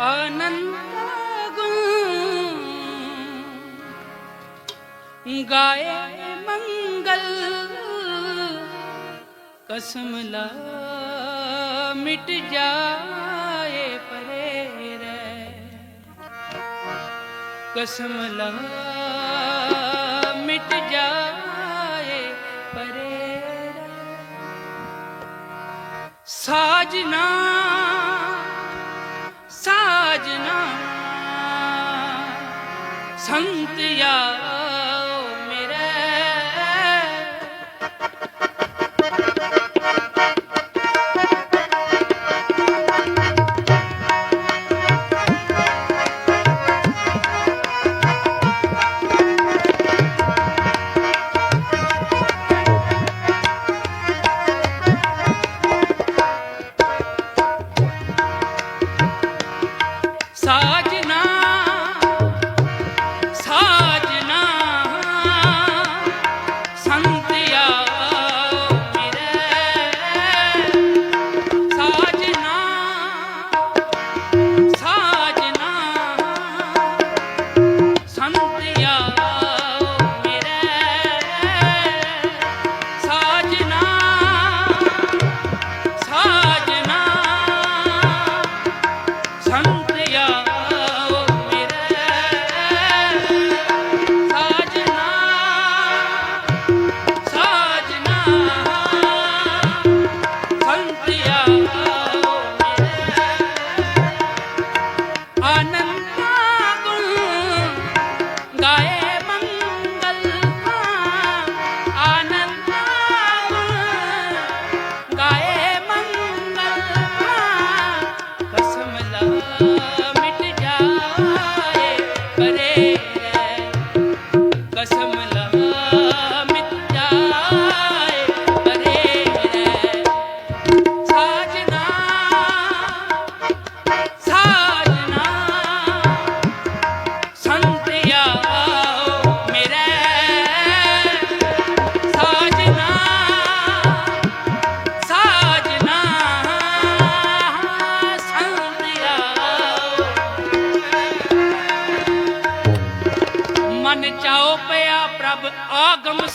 ਆਨੰਦ ਗੁਣ ਮੰਗਲ ਕਸਮ ਲਾ ਜਾਏ ਪਰੇ ਰੇ ਕਸਮ ਲਾ ਸਾਜਨਾ दिया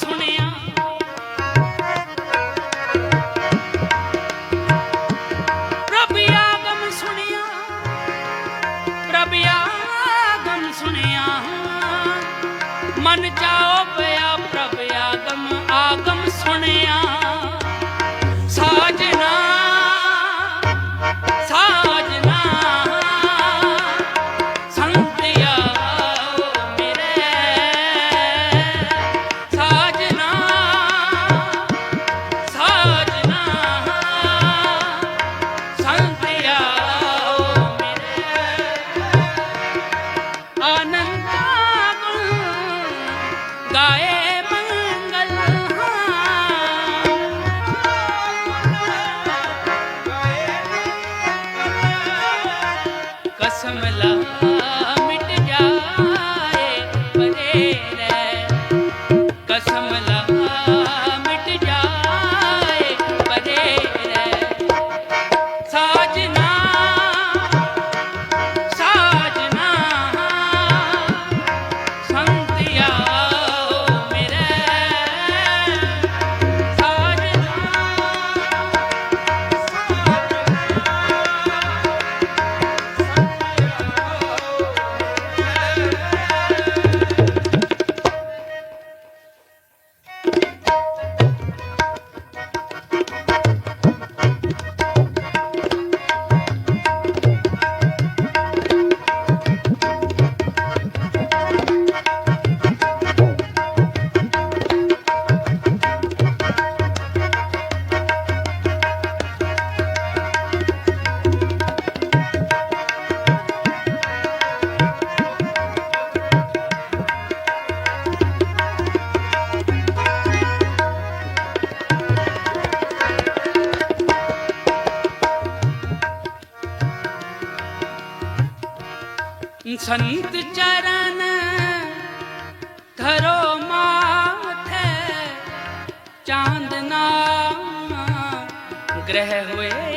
ಲಕ್ಷ್ಮಣೆಯ बसमला ਸੰਤ ਚਰਨ ਧਰੋ ਮਾਥੇ ਚਾਂਦਨਾ ਗ੍ਰਹਿ ਹੋਏ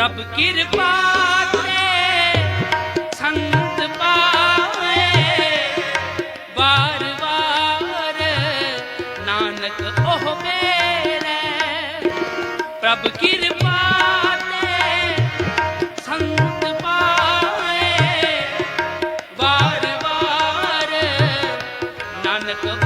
ਪ੍ਰਭ ਕਿਰਪਾ ਤੇ ਸੰਤ ਪਾਵੇ। ਵਾਰ ਵਾਰ ਨਾਨਕ ਉਹ ਮੇਰੇ, ਪ੍ਰਭ ਕਿਰਪਾ ਸੰਤ ਪਾਵੇ। ਨਾਨਕ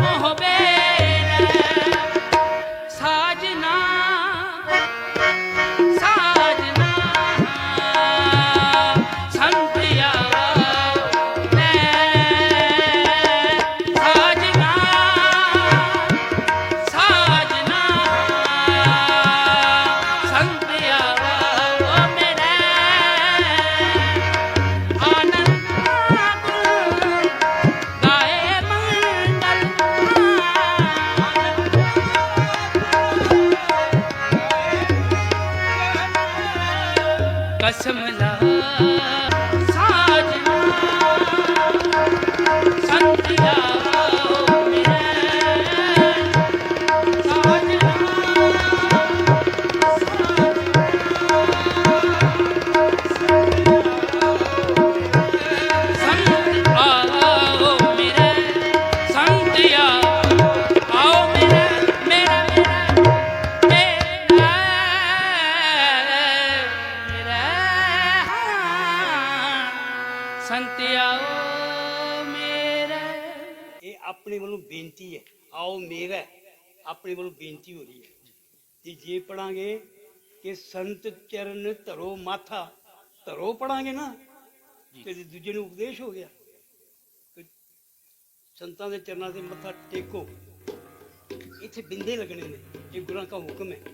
ਕਸਮ ਲਾ ਬੇਨਤੀ ਹੈ ਆਓ ਮੇਰਾ ਆਪਣੇ ਵੱਲੋਂ ਬੇਨਤੀ ਹੋ ਰਹੀ ਹੈ ਤੇ ਜੇ ਪੜਾਂਗੇ ਕਿ ਸੰਤ ਚਰਨ ਧਰੋ ਮਾਥਾ ਧਰੋ ਪੜਾਂਗੇ ਨਾ ਤੇ ਦੂਜੇ ਨੂੰ ਉਪਦੇਸ਼ ਹੋ ਗਿਆ ਸੰਤਾਂ ਦੇ ਚਰਨਾਂ ਤੇ ਮੱਥਾ ਟੇਕੋ। ਇੱਥੇ ਬਿੰਦੇ ਲੱਗਣੇ ਨੇ ਇਹ ਗੁਰਾਂ ਦਾ ਹੁਕਮ ਹੈ।